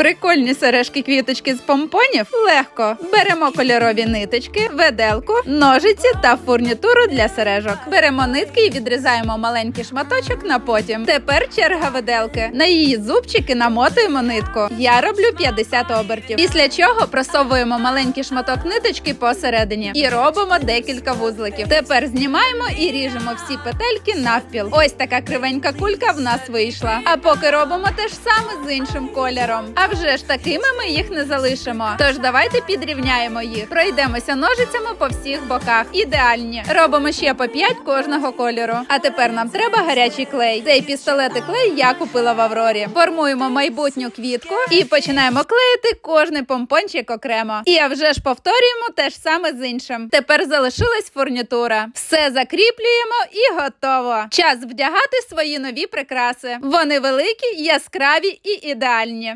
Прикольні сережки квіточки з помпонів легко. Беремо кольорові ниточки, веделку, ножиці та фурнітуру для сережок. Беремо нитки і відрізаємо маленький шматочок на потім. Тепер черга веделки. На її зубчики намотуємо нитку. Я роблю 50 обертів. Після чого просовуємо маленький шматок ниточки посередині і робимо декілька вузликів. Тепер знімаємо і ріжемо всі петельки навпіл. Ось така кривенька кулька в нас вийшла. А поки робимо те ж саме з іншим кольором. А вже ж такими ми їх не залишимо. Тож давайте підрівняємо їх. Пройдемося ножицями по всіх боках. Ідеальні. Робимо ще по 5 кожного кольору. А тепер нам треба гарячий клей. Цей пістолет і клей я купила в Аврорі. Формуємо майбутню квітку і починаємо клеїти кожний помпончик окремо. І а вже ж повторюємо те ж саме з іншим. Тепер залишилась фурнітура. Все закріплюємо і готово. Час вдягати свої нові прикраси. Вони великі, яскраві і ідеальні.